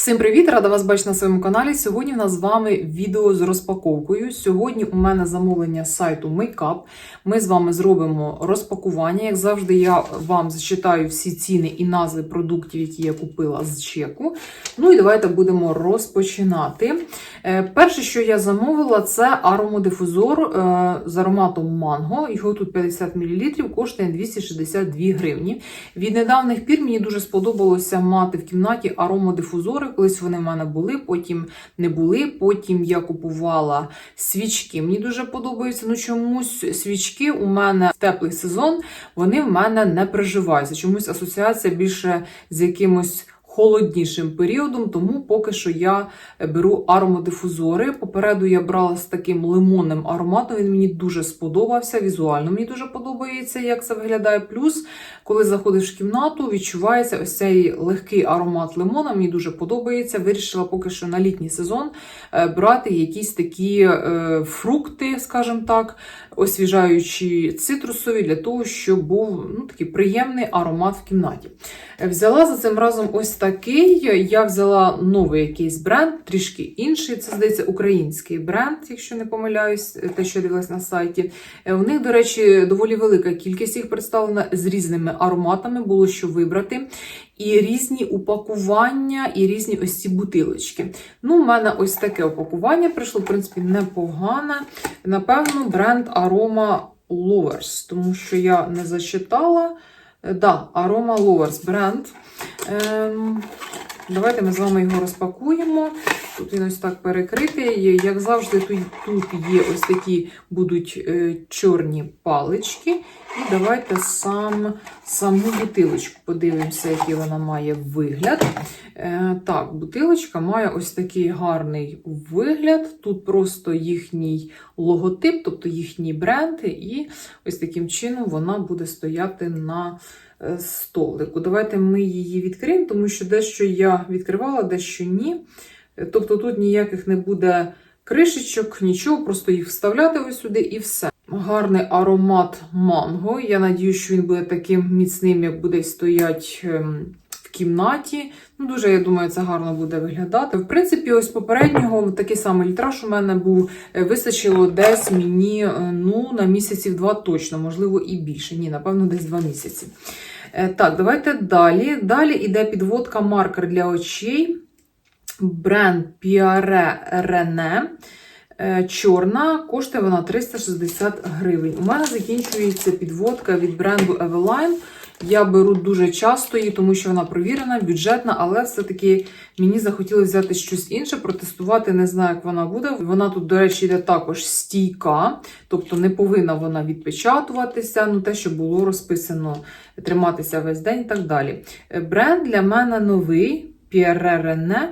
Всім привіт! Рада вас бачити на своєму каналі. Сьогодні в нас з вами відео з розпаковкою. Сьогодні у мене замовлення з сайту Makeup. Ми з вами зробимо розпакування. Як завжди, я вам зачитаю всі ціни і назви продуктів, які я купила з чеку. Ну і давайте будемо розпочинати. Е, Перше, що я замовила, це аромодифузор е, з ароматом манго. Його тут 50 мл, коштує 262 гривні. Від недавних пір мені дуже сподобалося мати в кімнаті аромодифузори. Колись вони в мене були, потім не були. Потім я купувала свічки. Мені дуже подобаються. Ну чомусь свічки у мене в теплий сезон вони в мене не проживаються. Чомусь асоціація більше з якимось. Холоднішим періодом, тому поки що я беру аромодифузори. Попереду я брала з таким лимонним ароматом. Він мені дуже сподобався. Візуально мені дуже подобається, як це виглядає. Плюс, коли заходиш в кімнату, відчувається ось цей легкий аромат лимона. Мені дуже подобається. Вирішила поки що на літній сезон е, брати якісь такі е, фрукти, скажімо так, освіжаючі цитрусові, для того, щоб був ну, такий приємний аромат в кімнаті. Е, Взяла за цим разом ось такий. Я взяла новий якийсь бренд, трішки інший. Це здається український бренд, якщо не помиляюсь, те, що дивилась на сайті. Е, У них, до речі, доволі велика кількість їх представлена з різними ароматами, було що вибрати. І різні упакування, і різні ось ці бутилочки. Ну, у мене ось таке упакування прийшло, в принципі, непогане. Напевно, бренд Aroma Lovers, тому що я не зачитала. Е, Да, Aroma Lovers бренд. Ем, давайте ми з вами його розпакуємо. Тут він ось так перекритий. Як завжди, тут, тут є ось такі будуть е, чорні палички. І давайте сам, саму бутилочку подивимося, який вона має вигляд. Е, так, бутилочка має ось такий гарний вигляд. Тут просто їхній логотип, тобто їхній бренд, і ось таким чином вона буде стояти на столику. Давайте ми її відкриємо, тому що дещо я відкривала, дещо ні. Е, Тобто тут ніяких не буде кришечок, нічого, просто їх вставляти ось сюди і все. Гарний аромат манго. Я надію, що він буде таким міцним, як буде стоять ем, в кімнаті. Ну, дуже, я думаю, це гарно буде виглядати. В принципі, ось попереднього такий самий літраж у мене був. Е, Вистачило десь мені е, ну, на місяців два точно, можливо, і більше. Ні, напевно, десь два місяці. Е, Так, давайте далі. Далі йде підводка маркер для очей. Бренд Піаре René. Е, Чорна, коштує вона 360 гривень. У мене закінчується підводка від бренду Eveline. Я беру дуже часто її, тому що вона провірена, бюджетна, але все-таки мені захотілося взяти щось інше, протестувати. Не знаю, як вона буде. Вона тут, до речі, йде також стійка, тобто не повинна вона відпечатуватися. Ну, те, що було розписано, триматися весь день і так далі. Е, Бренд для мене новий Pierre René.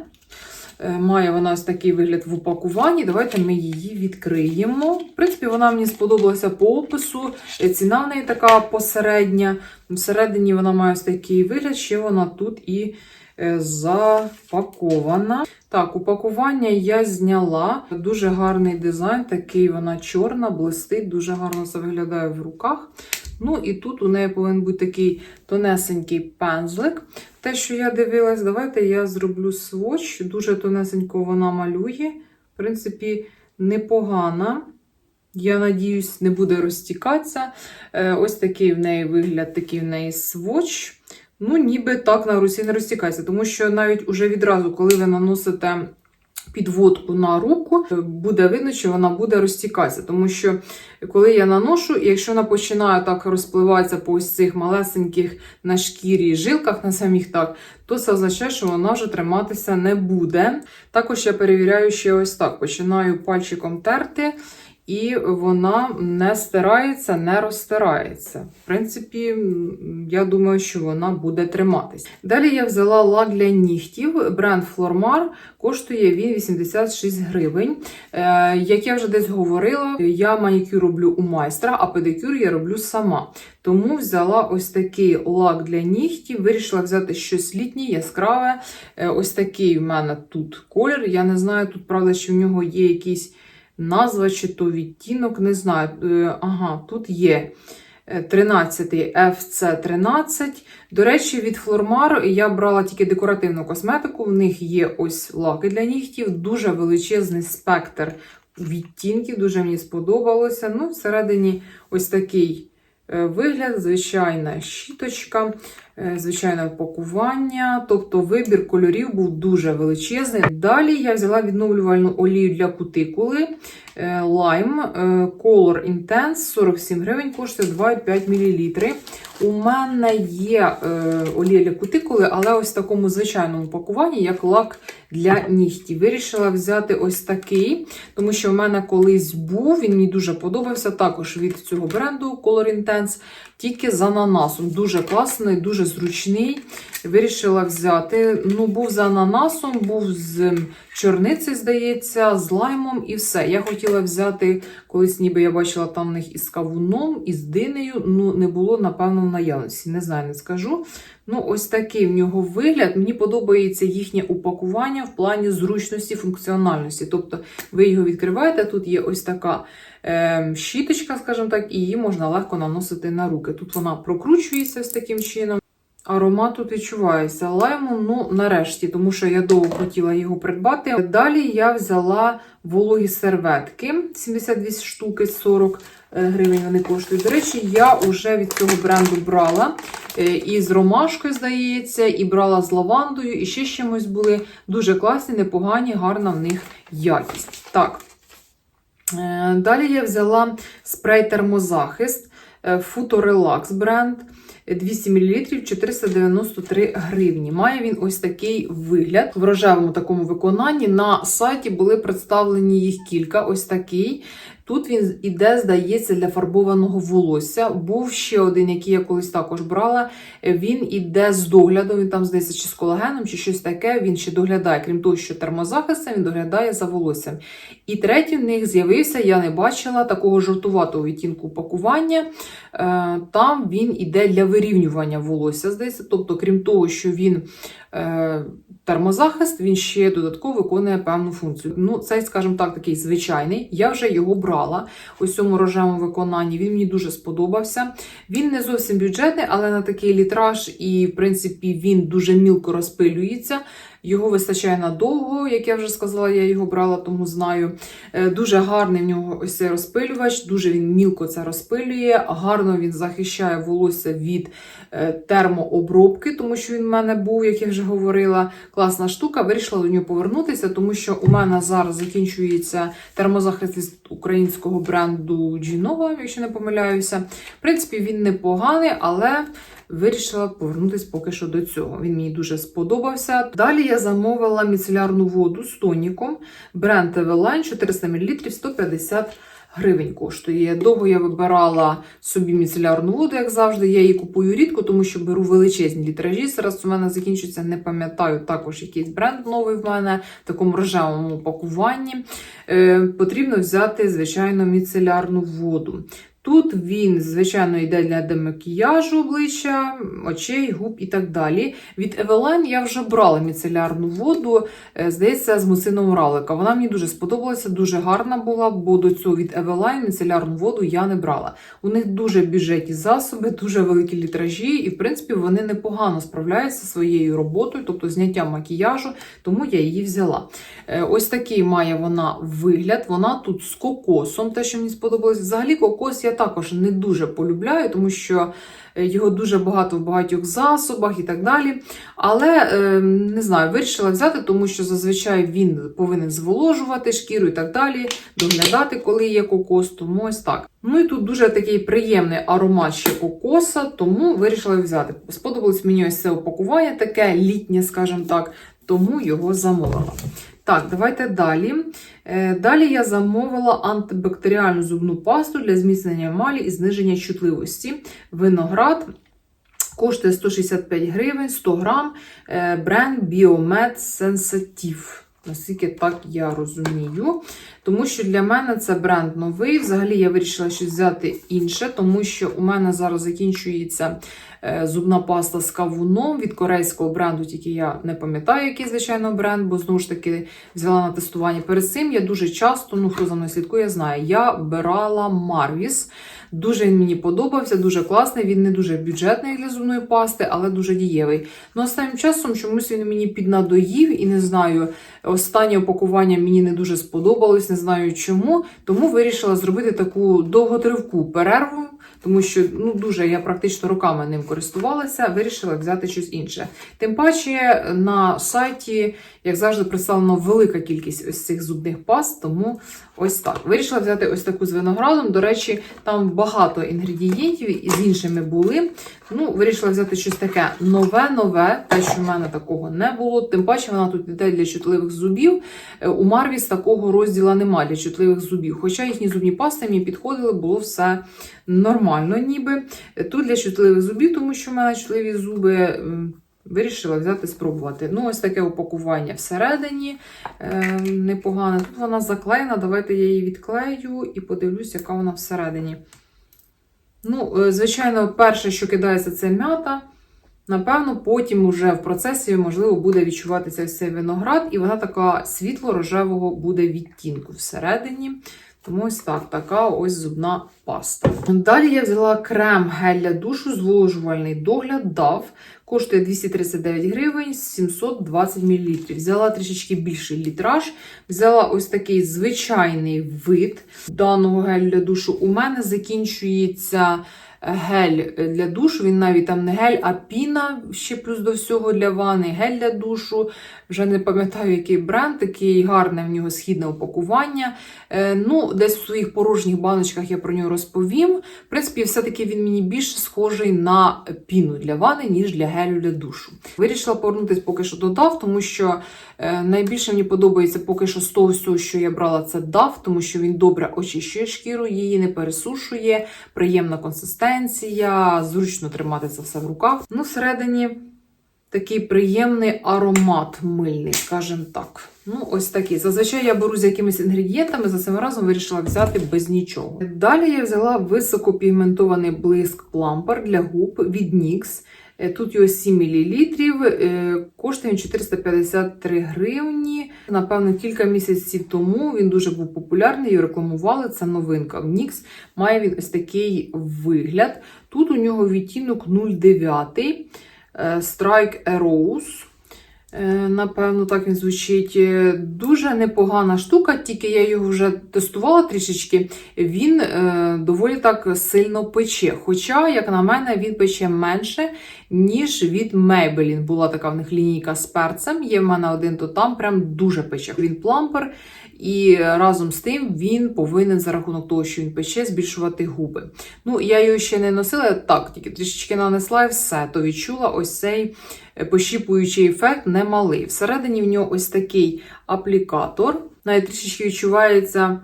Е, Має вона ось такий вигляд в упакуванні. Давайте ми її відкриємо. В принципі, вона мені сподобалася по опису. Е, Ціна в неї така посередня. Всередині вона має ось такий вигляд, ще вона тут і е, запакована. Так, упакування я зняла. Дуже гарний дизайн, такий вона чорна, блистить, дуже гарно це виглядає в руках. Ну і тут у неї повинен бути такий тонесенький пензлик. Те, що я дивилась, давайте я зроблю сводч. Дуже тонесенько вона малює. В принципі, непогана. Я надіюсь, не буде розтікатися. Е, Ось такий в неї вигляд, такий в неї сводч. Ну, ніби так на руці не розтікається, тому що навіть уже відразу, коли ви наносите підводку на руку, е, буде видно, що вона буде розтікатися. Тому що коли я наношу, і якщо вона починає так розпливатися по ось цих малесеньких на шкірі жилках, на самих так, то це означає, що вона вже триматися не буде. Також я перевіряю ще ось так: починаю пальчиком терти. І вона не стирається, не розтирається. В принципі, я думаю, що вона буде триматись. Далі я взяла лак для нігтів. Бренд Flormar. Коштує він 86 гривень. Е, як я вже десь говорила, я манікюр роблю у майстра, а педикюр я роблю сама. Тому взяла ось такий лак для нігтів. Вирішила взяти щось літнє, яскраве. Е, ось такий в мене тут колір. Я не знаю, тут правда, що в нього є якийсь назва чи то відтінок, не знаю. Е, Ага, тут є е, 13 FC13. До речі, від Флормар я брала тільки декоративну косметику. В них є ось лаки для нігтів, дуже величезний спектр відтінків, дуже мені сподобалося. Ну, всередині ось такий е, вигляд, звичайна щіточка, е, звичайне упакування. Тобто вибір кольорів був дуже величезний. Далі я взяла відновлювальну олію для кутикули е, Lime е, Color Intense 47 гривень, коштує 2,5 мл. У мене є е, олія для кутикули, але ось в такому звичайному пакуванні, як лак для нігтів. Вирішила взяти ось такий, тому що в мене колись був, він мені дуже подобався. Також від цього бренду Color Intense, тільки з ананасом. Дуже класний, дуже зручний. Вирішила взяти. Ну, був з ананасом, був з чорниці, здається, з лаймом і все. Я хотіла взяти, колись ніби я бачила там в них із кавуном, із динею. Ну, не було, напевно, в наявності. Не знаю, не скажу. Ну, ось такий в нього вигляд. Мені подобається їхнє упакування в плані зручності, функціональності. Тобто, ви його відкриваєте, тут є ось така е, щіточка, скажімо так, і її можна легко наносити на руки. Тут вона прокручується з таким чином. Аромат тут відчувається лайму, ну нарешті, тому що я довго хотіла його придбати. Далі я взяла вологі серветки 72 штуки 40 гривень вони коштують. До речі, я вже від цього бренду брала е, і з ромашкою, здається, і брала з лавандою, і ще з чимось були дуже класні, непогані, гарна в них якість. Так. Е, Далі я взяла спрей термозахист Футорелакс бренд. 200 мл 493 гривні. Має він ось такий вигляд в рожевому такому виконанні. На сайті були представлені їх кілька. Ось такий. Тут він іде, здається, для фарбованого волосся. Був ще один, який я колись також брала. Він іде з доглядом, він там, здається, чи з колагеном, чи щось таке. Він ще доглядає, крім того, що термозахистом, він доглядає за волоссям. І третій в них з'явився, я не бачила такого жовтуватого відтінку пакування. Е, Там він іде для вирівнювання волосся, здається. Тобто, крім того, що він е, термозахист, він ще додатково виконує певну функцію. Ну, цей, скажімо так, такий звичайний. Я вже його брала ось у цьому рожевому виконанні. Він мені дуже сподобався. Він не зовсім бюджетний, але на такий літраж, і, в принципі, він дуже мілко розпилюється. Його вистачає надовго, як я вже сказала, я його брала, тому знаю. Е, Дуже гарний в нього ось цей розпилювач, дуже він мілко це розпилює, гарно він захищає волосся від е, термообробки, тому що він в мене був, як я вже говорила, класна штука. Вирішила до нього повернутися, тому що у мене зараз закінчується термозахист від українського бренду Джінова, якщо не помиляюся. В принципі, він непоганий, але. Вирішила повернутися поки що до цього. Він мені дуже сподобався. Далі я замовила міцелярну воду з тоніком. Бренд Eveline 400 мл 150 гривень коштує. Довго я вибирала собі міцелярну воду, як завжди. Я її купую рідко, тому що беру величезні літражі. Зараз у мене закінчується, не пам'ятаю, також якийсь бренд новий в мене в такому рожевому пакуванні. Е, Потрібно взяти, звичайно, міцелярну воду. Тут він, звичайно, йде для демакіяжу обличчя, очей, губ і так далі. Від Eveline я вже брала міцелярну воду, е, здається, з муциного ралика. Вона мені дуже сподобалася, дуже гарна була, бо до цього від Eveline міцелярну воду я не брала. У них дуже бюджетні засоби, дуже великі літражі, і, в принципі, вони непогано справляються зі своєю роботою, тобто зняттям макіяжу, тому я її взяла. Е, Ось такий має вона вигляд. Вона тут з кокосом, те, що мені сподобалось. Взагалі, кокос я також не дуже полюбляю, тому що е, його дуже багато в багатьох засобах і так далі. Але е, не знаю, вирішила взяти, тому що зазвичай він повинен зволожувати шкіру і так далі, доглядати, коли є кокос, тому ось так. Ну і тут дуже такий приємний аромат ще кокоса, тому вирішила взяти. Сподобалось мені ось це опакування, таке літнє, скажімо так, тому його замовила. Так, давайте далі. Е, Далі я замовила антибактеріальну зубну пасту для зміцнення емалі і зниження чутливості. Виноград коштує 165 гривень, 100 грам. Е, Бренд Biomed Sensitive. Наскільки так я розумію. Тому що для мене це бренд новий. Взагалі я вирішила щось взяти інше, тому що у мене зараз закінчується зубна паста з кавуном від корейського бренду, тільки я не пам'ятаю, який звичайно бренд, бо знову ж таки взяла на тестування. Перед цим я дуже часто, ну хто за мною слідкує, знає, я брала Марвіс. Дуже він мені подобався, дуже класний. Він не дуже бюджетний для зубної пасти, але дуже дієвий. Ну, останнім часом чомусь він мені піднадоїв і не знаю. Останнє опакування мені не дуже сподобалось, не знаю чому. Тому вирішила зробити таку довготривку перерву, тому що ну дуже я практично роками ним користувалася. Вирішила взяти щось інше. Тим паче на сайті, як завжди, представлена велика кількість ось цих зубних паст, тому ось так. Вирішила взяти ось таку з виноградом. До речі, там багато інгредієнтів і з іншими були. Ну, вирішила взяти щось таке нове-нове, те, що в мене такого не було. Тим паче вона тут йде для чутливих зубів. Е, У Марвіс такого розділу немає для чутливих зубів. Хоча їхні зубні пасти мені підходили, було все нормально, ніби. Е, Тут для чутливих зубів, тому що в мене чутливі зуби. Вирішила взяти спробувати. Ну, ось таке упакування всередині е, непогане. Тут вона заклеєна. Давайте я її відклею і подивлюсь, яка вона всередині. Ну, е, звичайно, перше, що кидається, це м'ята. Напевно, потім уже в процесі, можливо, буде відчуватися ось цей виноград, і вона така світло-рожевого буде відтінку всередині. Тому ось так, така ось зубна паста. Далі я взяла крем гель для душу, зволожувальний догляд DAV. Коштує 239 гривень, 720 мл. Взяла трішечки більший літраж. Взяла ось такий звичайний вид даного гелю для душу. У мене закінчується гель для душу. Він навіть там не гель, а піна ще плюс до всього для ванни. Гель для душу. Вже не пам'ятаю, який бренд, такий гарне в нього східне упакування. Е, ну, десь в своїх порожніх баночках я про нього розповім. В принципі, все-таки він мені більше схожий на піну для ванни, ніж для гелю для душу. Вирішила повернутися поки що до DAV, тому що е, найбільше мені подобається поки що з того всього, що я брала, це DAV, тому що він добре очищує шкіру, її не пересушує, приємна консистенція, зручно тримати це все в руках. Ну, всередині такий приємний аромат мильний, скажімо так. Ну, ось такий. Зазвичай я беру з якимись інгредієнтами, за цим разом вирішила взяти без нічого. Далі я взяла високопігментований блиск плампер для губ від NYX. Е, Тут його 7 мл, е, коштує він 453 гривні. Напевно, кілька місяців тому він дуже був популярний, його рекламували. Це новинка в NYX. Має він ось такий вигляд. Тут у нього відтінок 09. е, Strike Rose. Е, Напевно, так він звучить. Е, Дуже непогана штука, тільки я його вже тестувала трішечки. Він е, доволі так сильно пече. Хоча, як на мене, він пече менше, ніж від Maybelline. Була така в них лінійка з перцем. Є в мене один, то там прям дуже пече. Він плампер, і разом з тим він повинен за рахунок того, що він пече, збільшувати губи. Ну, я його ще не носила, так, тільки трішечки нанесла і все, то відчула ось цей е, пощіпуючий ефект немалий. Всередині в нього ось такий аплікатор, навіть трішечки відчувається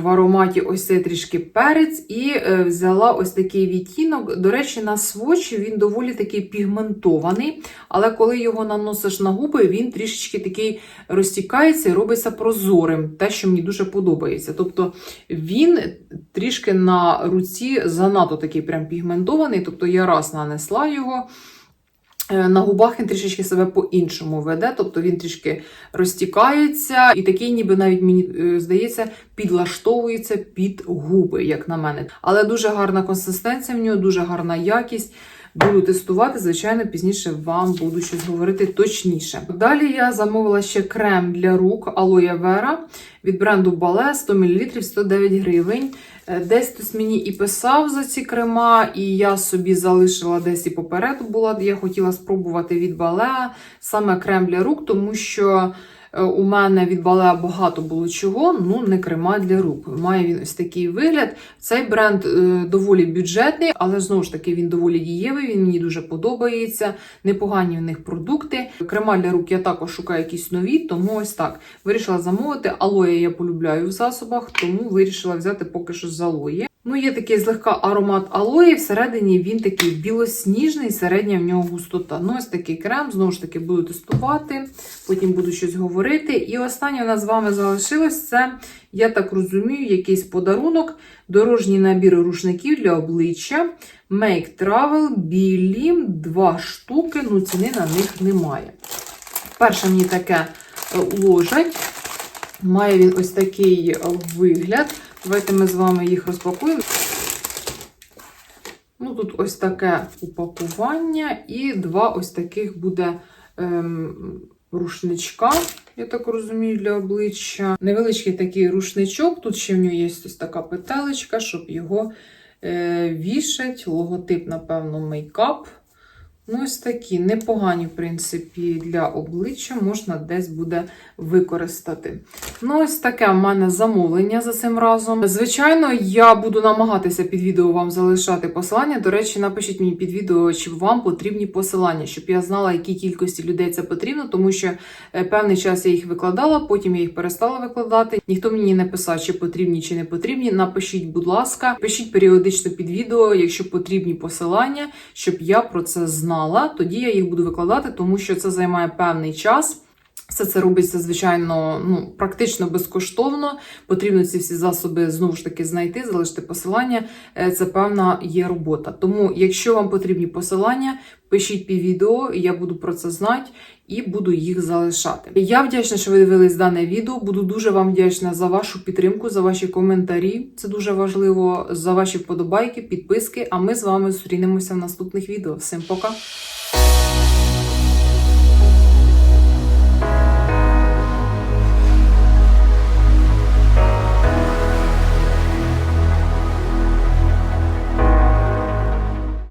в ароматі ось цей трішки перець, і е, взяла ось такий відтінок. До речі, на свочі він доволі такий пігментований, але коли його наносиш на губи, він трішечки такий розтікається і робиться прозорим, те, що мені дуже подобається. Тобто він трішки на руці занадто такий прям пігментований, тобто я раз нанесла його. Е, На губах він трішечки себе по-іншому веде, тобто він трішки розтікається, і такий, ніби навіть мені е, здається, підлаштовується під губи, як на мене. Але дуже гарна консистенція в нього, дуже гарна якість. Буду тестувати, звичайно, пізніше вам буду щось говорити точніше. Далі я замовила ще крем для рук Aloe Vera від бренду Ballet 100 мл 109 гривень. Е, Десь хтось мені і писав за ці крема, і я собі залишила десь і попереду була. Я хотіла спробувати від Balea саме крем для рук, тому що у мене від Balea багато було чого, ну не крема для рук. Має він ось такий вигляд. Цей бренд е, доволі бюджетний, але знову ж таки він доволі дієвий, він мені дуже подобається. Непогані в них продукти. Крема для рук я також шукаю якісь нові, тому ось так. Вирішила замовити. Алоє я полюбляю в засобах, тому вирішила взяти поки що з алоє. Ну, є такий злегка аромат алої, всередині він такий білосніжний, середня в нього густота. Ну, ось такий крем, знову ж таки, буду тестувати, потім буду щось говорити. І останнє у нас з вами залишилось це, я так розумію, якийсь подарунок, дорожній набір рушників для обличчя. Make Travel, білі, два штуки, ну ціни на них немає. Перше мені таке е, ложать. Має він ось такий е, вигляд. Давайте ми з вами їх розпакуємо. Ну, тут ось таке упакування, і два ось таких буде ем, рушничка, я так розумію, для обличчя. Невеличкий такий рушничок. Тут ще в нього є ось така петелечка, щоб його е, вішать. Логотип, напевно, мейкап. Ну, ось такі непогані, в принципі, для обличчя можна десь буде використати. Ну, ось таке в мене замовлення за цим разом. Звичайно, я буду намагатися під відео вам залишати посилання. До речі, напишіть мені під відео, чи вам потрібні посилання, щоб я знала, якій кількості людей це потрібно, тому що е, певний час я їх викладала, потім я їх перестала викладати. Ніхто мені не писав, чи потрібні, чи не потрібні. Напишіть, будь ласка, пишіть періодично під відео, якщо потрібні посилання, щоб я про це знала. Тоді я їх буду викладати, тому що це займає певний час. Все це робиться, звичайно, ну, практично безкоштовно. Потрібно ці всі засоби знову ж таки знайти, залишити посилання. Е, Це певна є робота. Тому, якщо вам потрібні посилання, пишіть під відео, я буду про це знати і буду їх залишати. Я вдячна, що ви дивились дане відео. Буду дуже вам вдячна за вашу підтримку, за ваші коментарі. Це дуже важливо, за ваші вподобайки, підписки. А ми з вами зустрінемося в наступних відео. Всім пока!